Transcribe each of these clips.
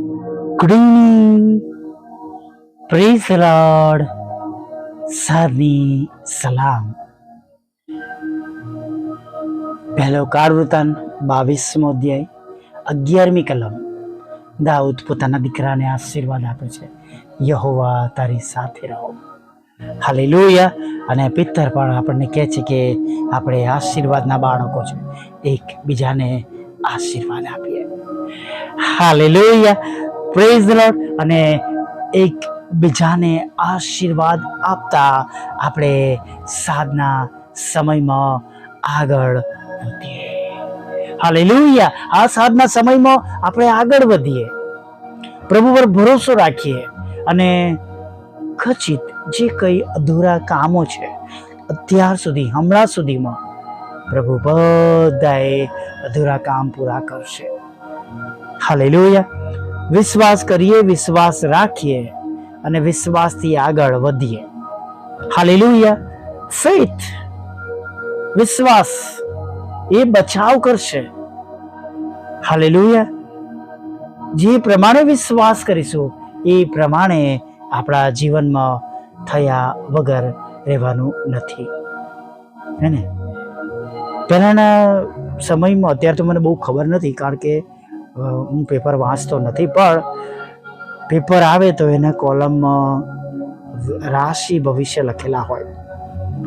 Good evening praise Lord સારની સલામ પહેલો કાળ વૃતાંત બાવીસમો અધ્યાય અગિયારમી કલમ દાઉદ પોતાના દીકરાને આશીર્વાદ આપે છે યહોવા તારી સાથે રહો હાલેલુયા અને પિત્તર પણ આપણને કહે છે કે આપણે આશીર્વાદના બાળકો છે એક બીજાને આશીર્વાદ આપીએ. હાલેલુયા. પ્રેઝ લોર્ડ અને એક બીજાને આશીર્વાદ આપતા આપણે સાધના સમયમાં આગળ વધીએ. હાલેલુયા. આ સાધના સમયમાં આપણે આગળ વધીએ. પ્રભુ પર ભરોસો રાખીએ. અને ખચિત જે કંઈ અધૂરા કામો છે, અત્યાર સુધી, હમણાં સુધીમાં પ્રભુ બધાએ અધૂરા કામ પૂરા કરશે. હાલેલુયા. વિશ્વાસ કરીએ, વિશ્વાસ રાખીએ અને વિશ્વાસથી આગળ વધીએ. હાલેલુયા. ફેથ વિશ્વાસ એ બચાવ કરશે. હાલેલુયા. જે પ્રમાણે વિશ્વાસ કરીશું, એ પ્રમાણે આપણા જીવનમાં થયા વગર રહેવાનું નથી. હે ને? પહેલાંના સમયમાં અત્યારે તો મને બહુ ખબર નથી કારણ કે હું પેપર વાંચતો નથી, પણ પેપર આવે તો એના કોલમમાં રાશિ ભવિષ્ય લખેલા હોય.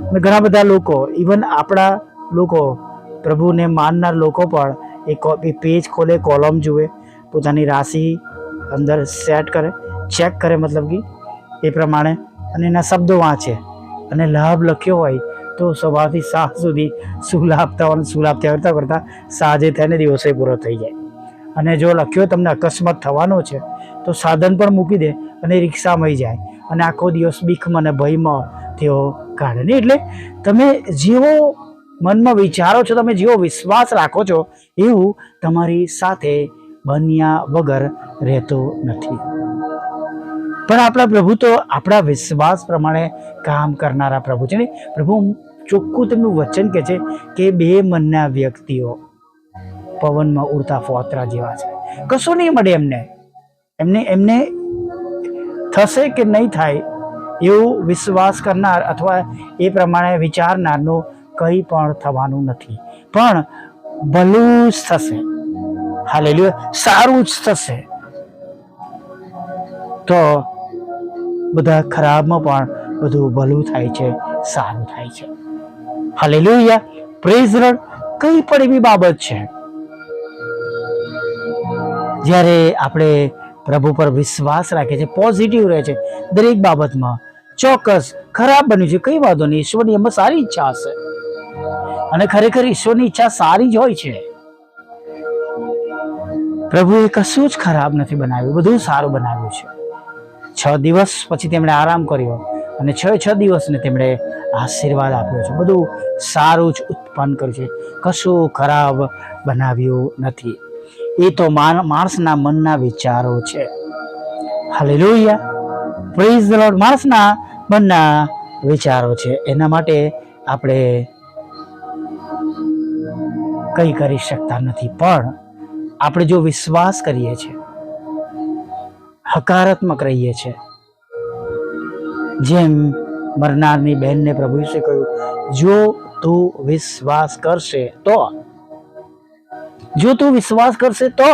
અને ઘણા બધા લોકો ઇવન આપણા લોકો, પ્રભુને માનનાર લોકો પણ એ પેજ ખોલે, કોલમ જુએ, પોતાની રાશિ અંદર સેટ કરે, ચેક કરે, મતલબ કે એ પ્રમાણે અને એના શબ્દો વાંચે. અને લાભ લખ્યો હોય તો સવારથી સાંજ સુધી લાભ થવાનું શું લાભ થયા કરતાં કરતાં સાંજે તેને દિવસે પૂરો થઈ જાય. અને જો લખ્યો તમને અકસ્માત થવાનો છે, તો સાધન પણ મૂકી દે અને રિક્ષામાં જાય અને આખો દિવસ બીખમાં અને ભયમાં તેઓ કાઢે નહીં. એટલે તમે જેવો મનમાં વિચારો છો, તમે જેવો વિશ્વાસ રાખો છો, એવું તમારી સાથે બન્યા વગર રહેતો નથી. પણ આપણા પ્રભુ તો આપણા વિશ્વાસ પ્રમાણે કામ કરનારા પ્રભુ છે ને? પ્રભુ ચોખ્ખું તેમનું વચન કહે છે કે બે મનના વ્યક્તિઓ પવનમાં ઉડતા ફોતરા જેવા છે. કશું નહીં મળે એમને. એમને એમને થશે કે નહીં થાય એવું વિશ્વાસ કરનાર અથવા એ પ્રમાણે વિચારનારનું કંઈ પણ થવાનું નથી. પણ ભલું જ થશે. હાલેલુયા. સારું જ થશે. તો બધા ખરાબમાં પણ બધું ભલું થાય છે, સારું થાય છે. હાલેલુયા પ્રેઝ કઈ પણ એવી બાબત છે. જ્યારે આપણે પ્રભુ પર વિશ્વાસ રાખીએ છીએ પોઝિટિવ રહે છે, દરેક બાબતમાં ચોક્કસ ખરાબ બન્યું છે, કઈ વાંધો નહીં, ઈશ્વરની એમાં સારી ઈચ્છા હશે. અને ખરેખર ઈશ્વરની ઈચ્છા સારી જ હોય છે. પ્રભુએ કશું જ ખરાબ નથી બનાવ્યું, બધું સારું બનાવ્યું છે. છ દિવસ પછી તેમણે આરામ કર્યો અને છ છ દિવસને તેમણે આશીર્વાદ આપ્યો છે. બધું સારું જ ઉત્પન્ન કર્યું છે. કશું ખરાબ બનાવ્યું નથી. એ તો માણસના મનના વિચારો છે. હાલેલુયા. પ્રેઝ ધ લોર્ડ માણસના મનના વિચારો છે. એના માટે આપણે કંઈ કરી શકતા નથી. પણ આપણે જો વિશ્વાસ કરીએ છીએ હકારાત્મક રહીએ છીએ જેમ મરનારની બહેનને પ્રભુ વિશે કહ્યું, જો તું વિશ્વાસ કરશે તો, જો તું વિશ્વાસ કરશે તો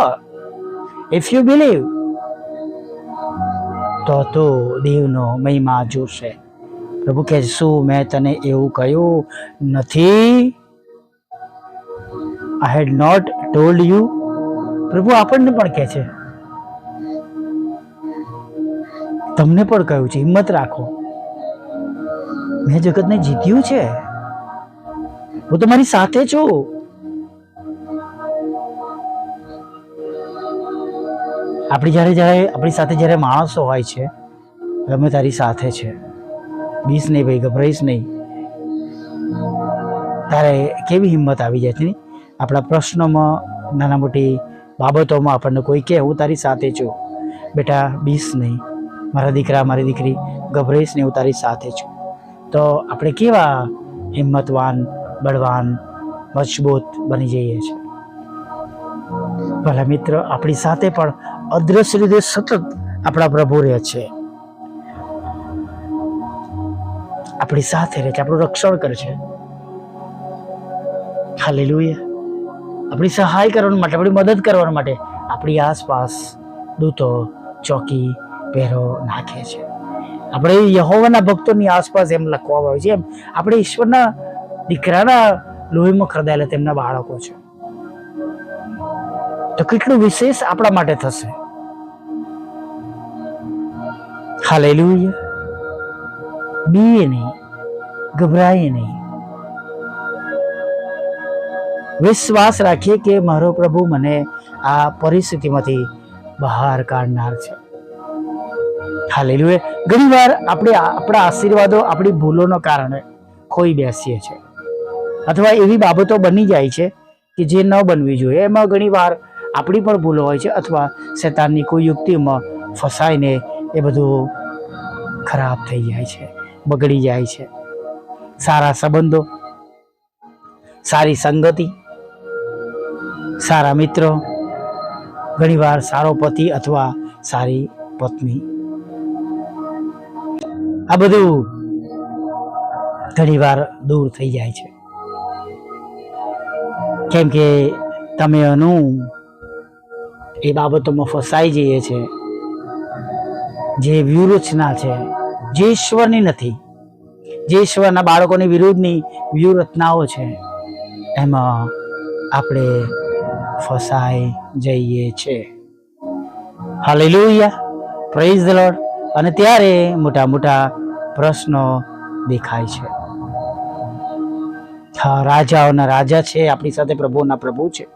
ઇફ યુ બિલીવ તો તું દેવનો મહિમા જોશે પ્રભુ કહે, શું મેં તને એવું કહ્યું નથી? I had not told you પ્રભુ આપણને પણ કહે છે તમને પણ કહ્યું છે, હિંમત રાખો. મેં જગતને જીત્યું છે. હું તમારી સાથે છું. આપણી જ્યારે જ્યારે, આપણી સાથે જ્યારે માણસો હોય છે, અમે તારી સાથે છે. બીસ નહીં ભાઈ, ગભરાઈશ નહીં. તારે કેવી હિંમત આવી જાય છે નહીં આપણા પ્રશ્નોમાં, નાના મોટી બાબતોમાં આપણને કોઈ કહે, હું તારી સાથે છું. બેટા, બીસ નહીં. મારા દીકરા, મારી દીકરી ગભરાઈશ ને હું સાથે છું. તો આપણે કેવા હિંમતવાન, બળવાન મજબૂત બની જઈએ છીએ? ભલા મિત્ર, આપણી સાથે પણ અદ્રશ્ય રીતે સતત આપણા પ્રભુ રહે છે. આપણી સાથે રહે છે, આપણું રક્ષણ કરે છે. ખાલી લુએ આપણી સહાય કરવા માટે, આપણી મદદ કરવા માટે આપણી આસપાસ દૂતો, ચોકી પહેરો નાખે છે. આપણે યહોવાના ભક્તોની આસપાસ એમ લખવામાં આવે છે, એમ. આપણે ઈશ્વરના દીકરાના લોહીમાં ખરદાયેલા તેમના બાળકો છે. તો કેટલું વિશેષ આપણા માટે થશે? હાલેલુયા. બીએ નહીં, ગભરાઈએ નહીં. વિશ્વાસ રાખીએ કે મારો પ્રભુ મને આ પરિસ્થિતિમાંથી બહાર કાઢનાર છે. હાલેલુયા ઘણીવાર આપણે આપણા આશીર્વાદો આપણી ભૂલોના કારણે ખોઈ બેસીએ છીએ. અથવા એવી બાબતો બની જાય છે કે જે ન બનવી જોઈએ. એમાં ઘણીવાર આપણી પણ ભૂલો હોય છે અથવા શેતાનની કોઈ યુક્તિમાં ફસાઈને એ બધું ખરાબ થઈ જાય છે, બગડી જાય છે. સારા સંબંધો, સારી સંગતિ, સારા મિત્રો, ઘણીવાર સારો પતિ અથવા સારી પત્ની આ બધું ઘણીવાર દૂર થઈ જાય છે. કેમ કે તમે અનુ એ બાબતોમાં ફસાઈ જઈએ છે. જે વ્યૂહરચના છે, જે ઈશ્વરની નથી, જે ઈશ્વરના બાળકોની વિરુદ્ધની વ્યૂહરચનાઓ છે, એમાં આપણે ફસાઈ જઈએ છે. હાલેલુયા. પ્રેઝ ધ લોર્ડ અને ત્યારે મોટા મોટા પ્રશ્નો દેખાય છે. રાજાઓના રાજા છે, આપણી સાથે પ્રભુના પ્રભુ છે.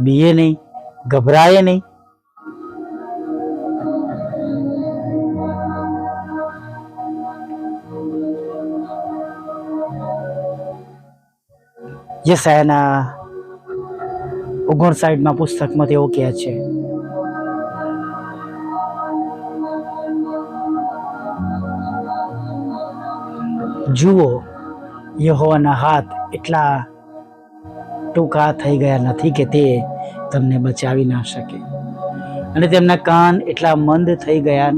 બીએ નહીં, ગભરાય નહીં. યસાયાના ઓગણસાઠમાં પુસ્તકમાં તેઓ કહે છે જુઓ, યહોવાના હાથ એટલા ટૂંકા થઈ ગયા નથી કે તે તમને બચાવી ના શકે. અને તેમના કાન એટલા મંદ થઈ ગયા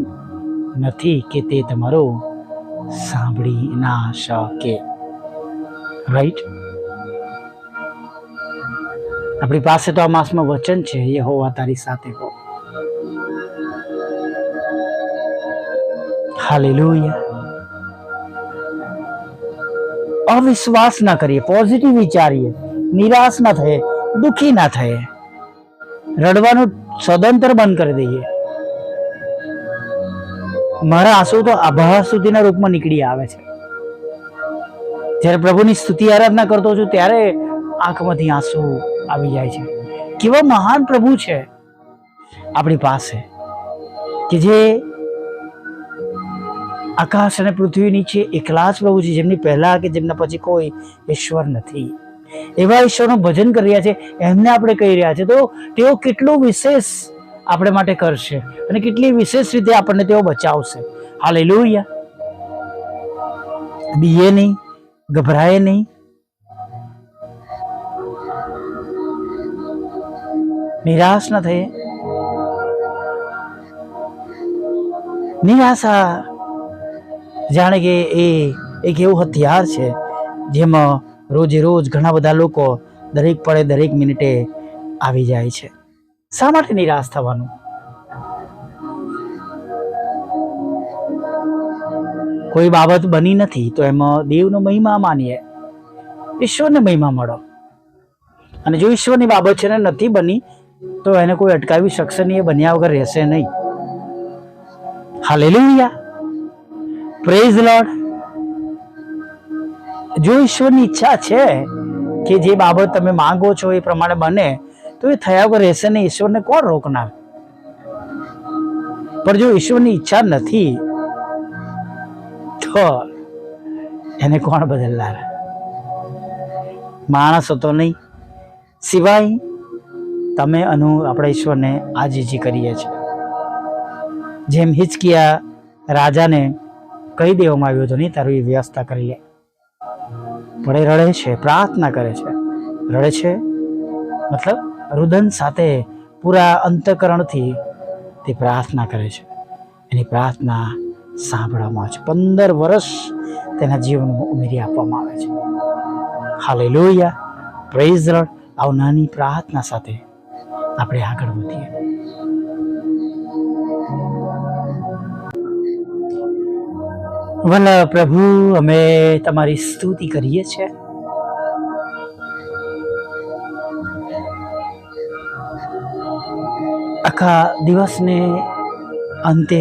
નથી કે તે તમારો સાંભળી ના શકે. રાઈટ આપણી પાસે તો આ માસમાં વચન છે, યહોવા તારી સાથે હો. હાલેલુયા અવિશ્વાસ ના કરીએ પોઝિટિવ વિચારીએ, નિરાશ ના થઈએ, દુઃખી ના થઈએ. રડવાનું સદંતર બંધ કરી દઈએ. મારા આંસુ તો આભાર સુધીના રૂપમાં નીકળી આવે છે. જ્યારે પ્રભુની સ્તુતિ આરાધના કરતો છું, ત્યારે આંખમાંથી આંસુ આવી જાય છે. કેવા મહાન પ્રભુ છે આપણી પાસે, કે જે આકાશ અને પૃથ્વી નીચે એકલા જ પ્રભુ છે, જેમની પહેલા કે જેમના પછી કોઈ ઈશ્વર નથી. એવા ઈશ્વરનું ભજન કરી રહ્યા છે, એમને આપણે કહી રહ્યા છે, તો તેઓ કેટલું વિશેષ આપણે માટે કરશે અને કેટલી વિશેષ રીતે આપણને તેઓ બચાવશે. હાલે લોહિયા બીએ નહીં, ગભરાય નહીં. નિરાશ ન થઈએ. નિરાશા જાણે કે એ એક એવું હથિયાર છે, જેમાં રોજે રોજ ઘણા બધા લોકો દરેક પળે દરેક મિનિટે આવી જાય છે. શા માટે નિરાશ થવાનું? કોઈ બાબત બની નથી, તો એમાં દેવનો મહિમા માનીએ. ઈશ્વરને મહિમા મળો. અને જો ઈશ્વરની બાબત છે ને નથી બની, તો એને કોઈ અટકાવી શકશે નહીં, એ બન્યા વગર રહેશે નહીં. હાલેલુયા. પ્રેઝ લોર્ડ જો ઈશ્વરની ઈચ્છા છે કે જે બાબત તમે માંગો છો એ પ્રમાણે બને, તો એ થયા વગર રહેશે નહીં. ઈશ્વરને કોણ રોકનાર? પણ જો ઈશ્વરની ઈચ્છા નથી, તો એને કોણ બદલનાર? માણસો તો નહીં. સિવાય તમે અનુ આપણે ઈશ્વરને આજીજી કરીએ છીએ જેમ હિચકિયા રાજાને કહી દેવામાં આવ્યું હતું, નહીં, તારું એ વ્યવસ્થા કરી લે. પણ એ રડે છે, પ્રાર્થના કરે છે. રડે છે? મતલબ, રુદન સાથે પૂરા અંતકરણથી તે પ્રાર્થના કરે છે. એની પ્રાર્થના સાંભળવામાં આવે છે. પંદર વર્ષ તેના જીવનમાં ઉમેરી આપવામાં આવે છે. હાલે લોહિયા પ્રેઝ આવ નાની પ્રાર્થના સાથે આપણે આગળ વધીએ. ભલા પ્રભુ અમે તમારી સ્તુતિ કરીએ છીએ. આખા દિવસને અંતે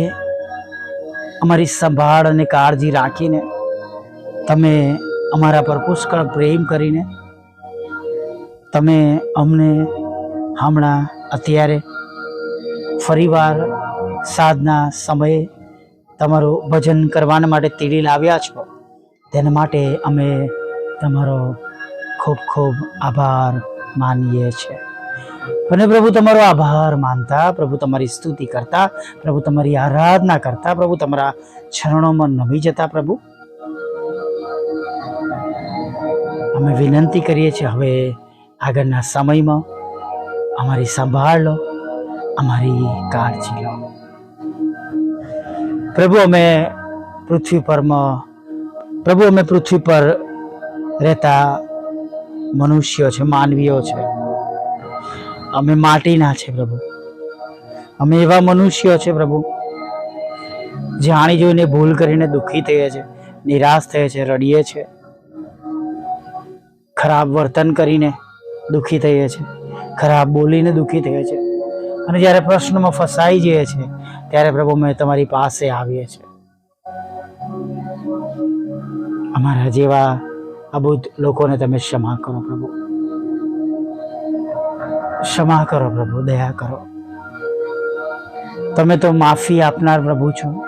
અમારી સંભાળ અને કાળજી રાખીને તમે અમારા પર પુષ્કળ પ્રેમ કરીને તમે અમને હમણાં અત્યારે ફરીવાર સાધના સમયે તમારું ભજન કરવાના માટે તેડી લાવ્યા છો? તેના માટે અમે તમારો ખૂબ ખૂબ આભાર માનીએ છીએ. અને પ્રભુ તમારો આભાર માનતા, પ્રભુ તમારી સ્તુતિ કરતા, પ્રભુ તમારી આરાધના કરતા, પ્રભુ તમારા ચરણોમાં નમી જતા પ્રભુ. અમે વિનંતી કરીએ છીએ, હવે આગળના સમયમાં અમારી સંભાળ લો, અમારી કાળજી લો. પ્રભુ, અમે પૃથ્વી પરમાં પ્રભુ, અમે પૃથ્વી પર રહેતા મનુષ્યો છે, માનવીઓ છે. અમે માટીના છે પ્રભુ. અમે એવા મનુષ્યો છે પ્રભુ, જાણી જોઈને ભૂલ કરીને દુઃખી થઈએ છે, નિરાશ થઈએ છે, રડીએ છે, ખરાબ વર્તન કરીને દુઃખી થઈએ છે, ખરાબ બોલીને દુઃખી થઈએ છે. અને જ્યારે પ્રશ્નમાં ફસાઈ જઈએ છે ત્યારે પ્રભુ અમે તમારી પાસે આવીએ છીએ. અમારા જેવા અબુદ્ધ લોકોને તમે ક્ષમા કરો પ્રભુ. ક્ષમા કરો પ્રભુ, દયા કરો. તમે તો માફી આપનાર પ્રભુ છો.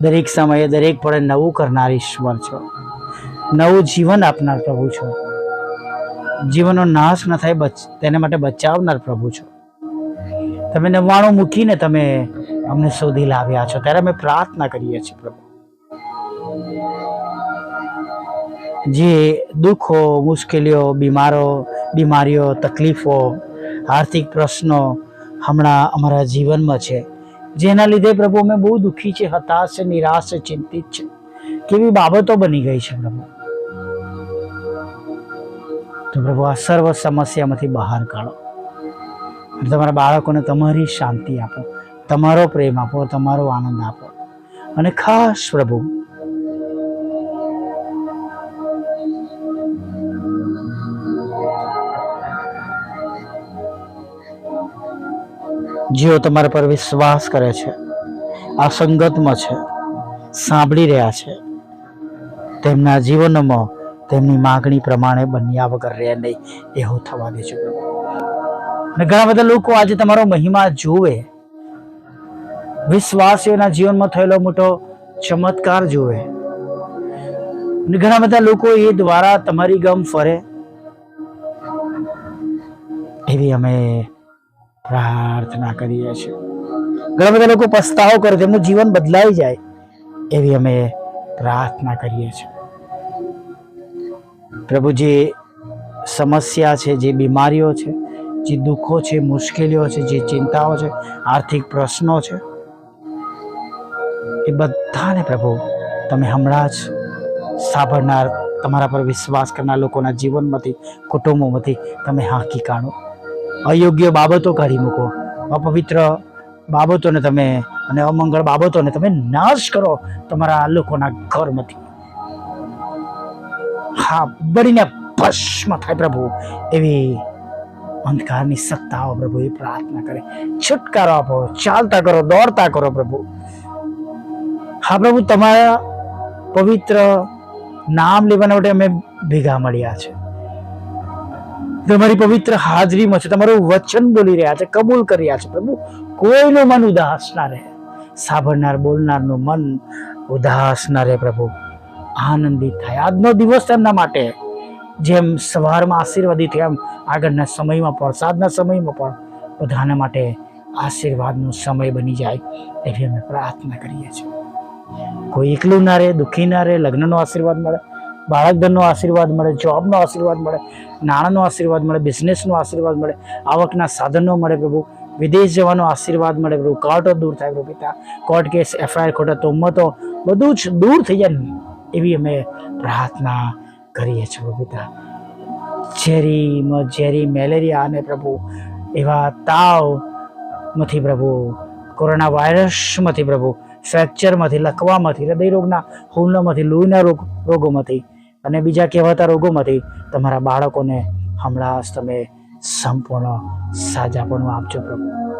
દરેક સમયે દરેક પળે નવું કરનાર ઈશ્વર છો. નવું જીવન આપનાર પ્રભુ છો. જીવનનો નાશ ન થાય તેને માટે બચાવનાર પ્રભુ છો. તમે નવાણું મૂકીને તમે અમને શોધી લાવ્યા છો. ત્યારે અમે પ્રાર્થના કરીએ છીએ પ્રભુ. જે દુઃખો, મુશ્કેલીઓ, બીમારો, બીમારીઓ, તકલીફો, આર્થિક પ્રશ્નો હમણાં અમારા જીવનમાં છે, જેના લીધે પ્રભુ અમે બહુ દુઃખી છે, હતાશ છે, નિરાશ છે, ચિંતિત છે. કેવી બાબતો બની ગઈ છે પ્રભુ. તો પ્રભુ આ સર્વ સમસ્યામાંથી બહાર કાઢો. તમારા બાળકોને તમારી શાંતિ આપો, તમારો પ્રેમ આપો, તમારો આનંદ આપો. અને ખાસ પ્રભુ, જેઓ તમારા પર વિશ્વાસ કરે છે, આ સંગતમાં છે, સાંભળી રહ્યા છે, તેમના જીવનમાં તેમની માગણી પ્રમાણે બન્યા વગર રહે નહીં, એવું થવા દેજો અને ઘણા બધા લોકો આજે તમારો મહિમા જુએ. વિશ્વાસીઓના જીવનમાં થયેલો મોટો ચમત્કાર જુએ. અને ઘણા બધા લોકો એ દ્વારા તમારી ગમ ફરે. એવી અમે પ્રાર્થના કરીએ છીએ. ઘણા બધા લોકો પસ્તાવો કરે, તેમનું જીવન બદલાઈ જાય એવી અમે પ્રાર્થના કરીએ છીએ. પ્રભુ જે સમસ્યા છે, જે બીમારીઓ છે જે દુઃખો છે, મુશ્કેલીઓ છે, જે ચિંતાઓ છે, આર્થિક પ્રશ્નો છે, એ બધાને પ્રભુ, તમે હમણાં જ સાંભળનાર, તમારા પર વિશ્વાસ કરનાર લોકોના જીવનમાંથી, કુટુંબોમાંથી તમે હાંકી કાઢો. અયોગ્ય બાબતો કાઢી મૂકો. અપવિત્ર બાબતોને તમે અને અમંગળ બાબતોને તમે નાશ કરો તમારા લોકોના ઘરમાંથી. હા, બળીને ભસ્મ થાય પ્રભુ, એવી અંધકારની સત્તાઓ પ્રભુ એ પ્રાર્થના કરે. છુટકારો આપો, ચાલતા કરો, દોડતા કરો પ્રભુ. હા પ્રભુ, તમારા પવિત્ર નામ લેવાના માટે અમે ભેગા મળ્યા છે. તમારી પવિત્ર હાજરીમાં છે, તમારું વચન બોલી રહ્યા છે, કબૂલ કરી રહ્યા છે પ્રભુ. કોઈનું મન ઉદાસ ના રહે. સાંભળનાર, બોલનારનું મન ઉદાસ ના રહે પ્રભુ. આનંદિત થાય. આજનો દિવસ તેમના માટે જેમ સવારમાં આશીર્વાદી થયા, એમ આગળના સમયમાં પણ, સાંજના સમયમાં પણ બધાના માટે આશીર્વાદનો સમય બની જાય એવી અમે પ્રાર્થના કરીએ છીએ. કોઈ એકલું ના રહે, દુઃખી ના રહે, લગ્નનો આશીર્વાદ મળે, બાળકધનનો આશીર્વાદ મળે, જોબનો આશીર્વાદ મળે, નાણાંનો આશીર્વાદ મળે બિઝનેસનો આશીર્વાદ મળે, આવકના સાધનો મળે પ્રભુ, વિદેશ જવાનો આશીર્વાદ મળે પ્રભુ કોર્ટો દૂર થાય પ્રભુ પિતા કોર્ટ કેસ એફઆઈઆર ખોટા, તોમતો, બધું જ દૂર થઈ જાય એવી અમે પ્રાર્થના કરીએ છીએ પિતા ઝેરી મ- ઝેરી, મેલેરિયા અને પ્રભુ, એવા તાવમાંથી પ્રભુ, કોરોના વાયરસમાંથી પ્રભુ, ફ્રેક્ચરમાંથી, લકવામાંથી હૃદય રોગના હુમલામાંથી લોહીના રોગ, રોગોમાંથી અને બીજા કહેવાતા રોગોમાંથી તમારા બાળકોને હમણાં તમે સંપૂર્ણ સાજાપણું આપજો પ્રભુ.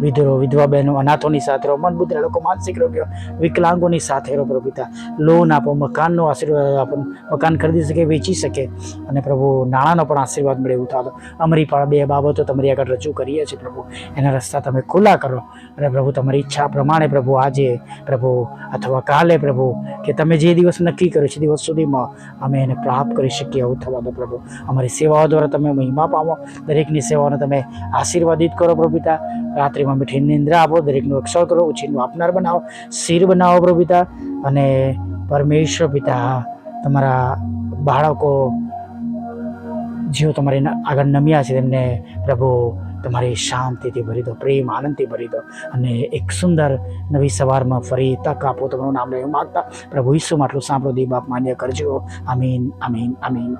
વિધરો, વિધવા બહેનો, અનાથોની સાથે રહો મન બુદ્ધ લોકો, માનસિક રોગીઓ, વિકલાંગોની સાથે રહો પ્રભુ પિતા. લોન આપો, મકાનનો આશીર્વાદ આપો, મકાન ખરીદી શકે, વેચી શકે અને પ્રભુ નાણાંનો પણ આશીર્વાદ મળે એવું થાતો અમારી પણ બે બાબતો તમારી આગળ રજૂ કરીએ છીએ પ્રભુ. એના રસ્તા તમે ખુલ્લા કરો અને પ્રભુ તમારી ઈચ્છા પ્રમાણે પ્રભુ આજે પ્રભુ અથવા કાલે પ્રભુ કે તમે જે દિવસ નક્કી કર્યો છે દિવસ સુધીમાં અમે એને પ્રાપ્ત કરી શકીએ એવું થવા દો પ્રભુ. અમારી સેવાઓ દ્વારા તમે મહિમા પામો. દરેકની સેવાઓને તમે આશીર્વાદિત કરો પ્રભુ પિતા. રાત્રિમાં મીઠી નિંદ્રા આપો, દરેકનું રક્ષણ કરો, ઉછીનું આપનાર બનાવો, શિર બનાવો પ્રભુ પિતા અને પરમેશ્વર પિતા, તમારા બાળકો, જેઓ તમારી આગળ નમ્યા છે, તેમને પ્રભુ તમારી શાંતિથી ભરી દો, પ્રેમ આનંદથી ભરી દો, અને એક સુંદર નવી સવારમાં ફરી તક આપો, તમારું નામ લેવા માગતા પ્રભુ ઈસુ માટલું સાંભળો દી બાપ માન્ય કરજો. આમીન આમીન આમીન.